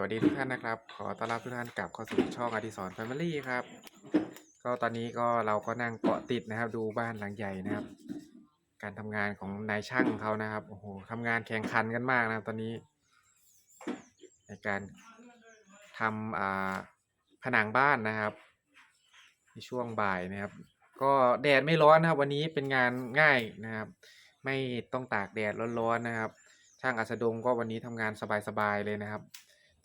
วัสดีทุกท่านนะครับ ขอต้อนรับทุกท่านกลับเข้าสู่ช่องอดิสรแฟมิลี่ครับ ก็ตอนนี้ก็เราก็นั่งเกาะติดนะครับ ดูบ้านหลังใหญ่นะครับ การทำงานของนายช่างเขานะครับโอ้โหทำงานแข่งขันกันมากนะครับ ตอนนี้ ในการทำอ่าผนังบ้านนะครับในช่วงบ่ายนะครับ ก็แดดไม่ร้อนนะครับ วันนี้เป็นงานง่ายนะครับ ไม่ต้องตากแดดร้อนๆนะครับ ช่างอัสดงก็วันนี้ทำงานสบายๆเลยนะครับ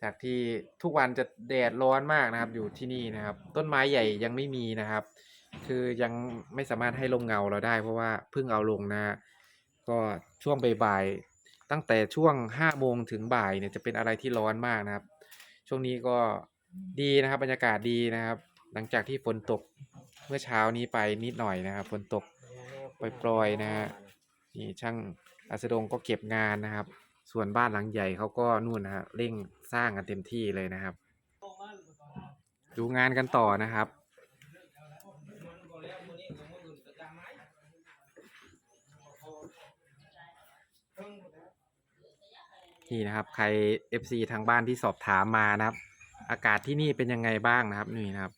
จากที่ทุกวันจะแดดร้อนมากนะครับ อยู่ที่นี่นะครับ ต้นไม้ใหญ่ยังไม่มีนะครับ คือยังไม่สามารถให้ลมเงาเราได้ เพราะว่าเพิ่งเอาลงนะ ก็ช่วงบ่ายๆตั้งแต่ช่วงห้าโมงถึงบ่ายเนี่ยจะเป็นอะไรที่ร้อนมากนะครับ ช่วงนี้ก็ดีนะครับ บรรยากาศดีนะครับ หลังจากที่ฝนตกเมื่อเช้านี้ไปนิดหน่อยนะครับฝนตกปล่อยๆนะฮะนี่ช่างอัสดงก็เก็บงานนะครับ ส่วนบ้านหลังใหญ่เขาก็นู่นนะฮะเร่งสร้างกันเต็มที่เลยนะครับ ดูงานกันต่อนะครับ นี่นะครับ ใคร FC ทางบ้านที่สอบถามมานะครับ อากาศที่นี่เป็นยังไงบ้างนะครับนี่นะครับ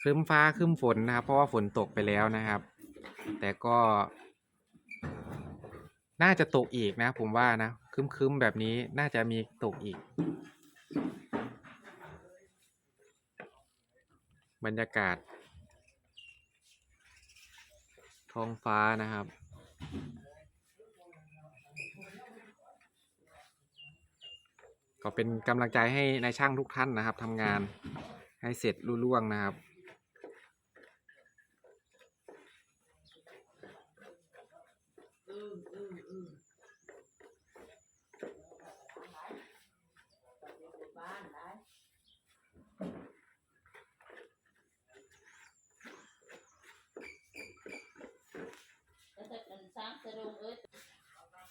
ครึ้มฟ้าครึ้มฝนนะครับ เพราะว่าฝนตกไปแล้วนะครับ แต่ก็ น่าจะตกอีกนะ ผมว่านะ ครึ้มๆแบบนี้น่าจะมีตกอีก บรรยากาศ ท้องฟ้านะครับ ก็เป็นกำลังใจให้ในายช่างทุกท่านนะครับทำงานให้เสร็จรุ่ล่วงนะครับ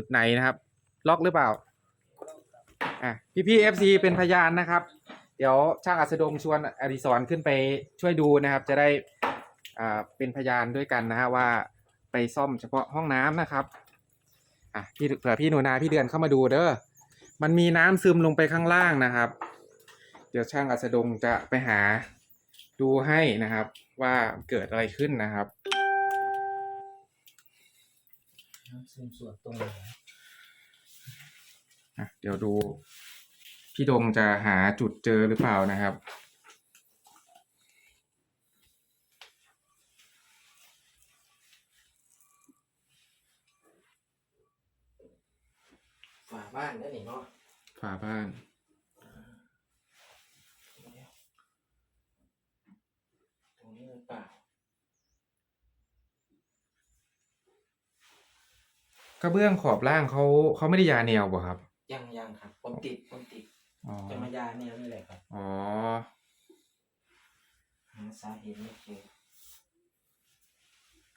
จุดไหนนะครับ ล็อกหรือเปล่า อะพี่พี่เอฟซีเป็นพยานนะครับ เดี๋ยวช่างอัสดงชวนอดิศรขึ้นไปช่วยดูนะครับ จะได้อ่าเป็นพยานด้วยกันนะฮะว่าไปซ่อมเฉพาะห้องน้ำนะครับ อะพี่เผื่อพี่หนูนาพี่เดือนเข้ามาดูเด้อ มันมีน้ำซึมลงไปข้างล่างนะครับ เดี๋ยวช่างอัสดงจะไปหาดูให้นะครับ ว่าเกิดอะไรขึ้นนะครับ ซึมส่วนตรงไหนอะเดี๋ยวดู พี่ดงจะหาจุดเจอหรือเปล่านะครับ ฝาบ้านนั่นนี่เนาะฝาบ้าน ตรงนี้หรือเปล่า กระเบื้องขอบล่างเขาเขาไม่ได้ยาแนวบ่ครับ ยังยังครับผมติดผมติดอ๋อจะมายาแนวนี่แหละครับอ๋อหาสาเหตุไม่เจอ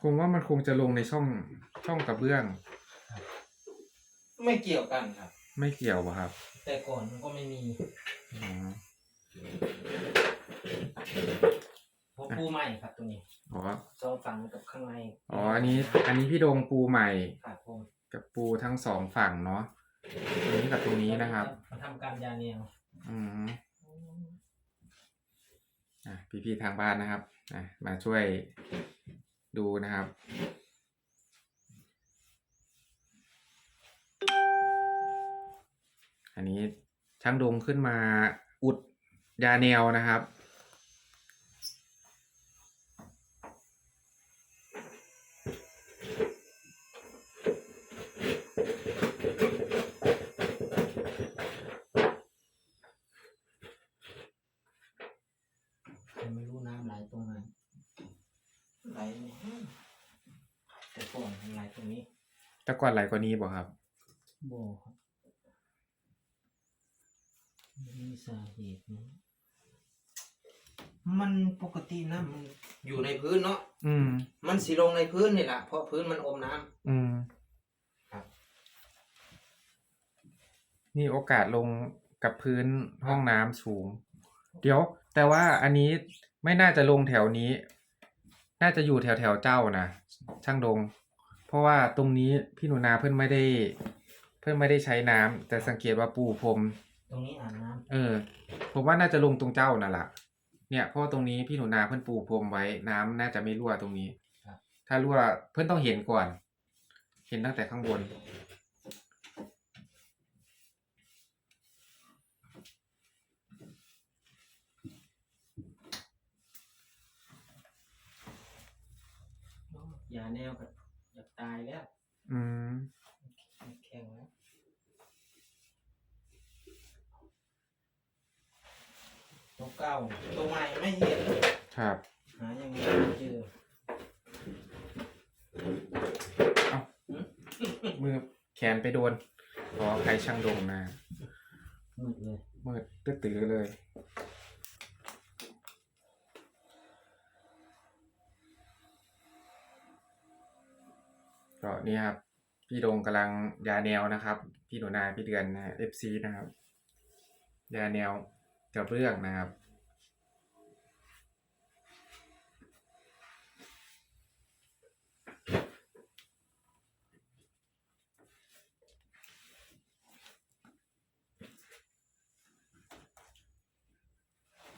ผมว่ามันคงจะลงในช่องช่องกระเบื้อง ไม่เกี่ยวกันครับ ไม่เกี่ยวป่ะครับแต่ก่อนมันก็ไม่มีอ๋อ ผมปูใหม่ครับตัวนี้อ๋อซองฝั่งกับข้างในอ๋ออันนี้ อันนี้พี่โดงปูใหม่ ครับผมกับปูทั้งสองฝั่งเนาะตรงนี้กับตรงนี้นะครับมาทำการยาแนวอืมอะพี่ๆทางบ้านนะครับอะมาช่วยดูนะครับอันนี้ช่างดงขึ้นมาอุดยาแนวนะครับ แต่ไม่รู้น้ำไหลตรงไหนไหลเนี่ยแต่ก่อนมันไหลตรงนี้แต่ก่อนไหลกว่านี้บ่ครับโบครับมีสาเหตุนะมันปกตินะมันอยู่ในพื้นเนาะอืม มันสีลงในพื้นนี่แหละเพราะพื้นมันอมน้ำ อืมครับ นี่โอกาสลงกับพื้นห้องน้ำสูง เดี๋ยว แต่ว่าอันนี้ไม่น่าจะลงแถวนี้ น่าจะอยู่แถวแถวๆเจ้านะช่างดง เพราะว่าตรงนี้พี่หนูนาเพื่อนไม่ได้ เพื่อนไม่ได้ใช้น้ำแต่สังเกตว่าปูพรมตรงนี้อ่านน้เออ ผมว่าน่าจะลงตรงเจ้าน่ะล่ะเนี่ยเพราะว่าตรงนี้พี่หนูนาเพื่อนปูพรมไว้น้ำน่าจะไม่รั่วตรงนี้ถ้ารั่วเพื่อนต้องเห็นก่อน เห็นตั้งแต่ข้างบนำ ยาแนวก็อยากตายแล้วอืมแข็งแล้วตัวเก่าตัวใหม่ไม่เห็นครับหายังไงไม่เจอมือแขนไปโดนขอใครช่างดงนะมืดเลยมืดตื้อๆเลย ก็นี่ครับ พี่โดงกำลังยาแนวนะครับ พี่หนูนาพี่เดือนนะเอฟซีนะครับ ยาแนวกระเบื้องนะครับ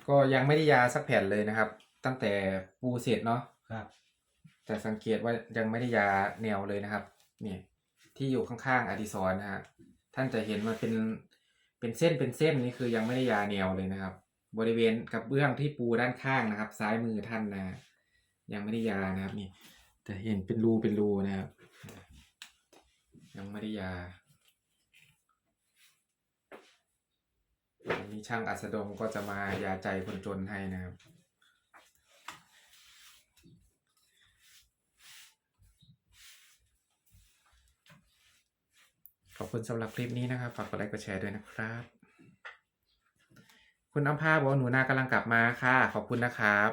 ก็ยังไม่ได้ยาสักแผ่นเลยนะครับ ตั้งแต่ปูเสร็จเนาะครับ แต่สังเกตว่ายังไม่ได้ยาแนวเลยนะครับนี่ที่อยู่ข้างๆอดิศรนะฮะท่านจะเห็นมันเป็นเป็นเส้นเป็นเส้นนี่คือยังไม่ได้ยาแนวเลยนะครับ บริเวณกับเบื้องที่ปูด้านข้างนะครับ ซ้ายมือท่านนะยังไม่ได้ยานะครับนี่แต่เห็นเป็นรูเป็นรูนะครับ ยังไม่ได้ยาอันนี้ช่างอัสดงก็จะมายาใจคนจนให้นะครับ อบคุณสำหรับคลิปนี้นะครับ ฝากกดไลค์กดแชร์ด้วยนะครับ คุณอัมพาบอกว่าหนูนากำลังกลับมาค่ะ ขอบคุณนะครับ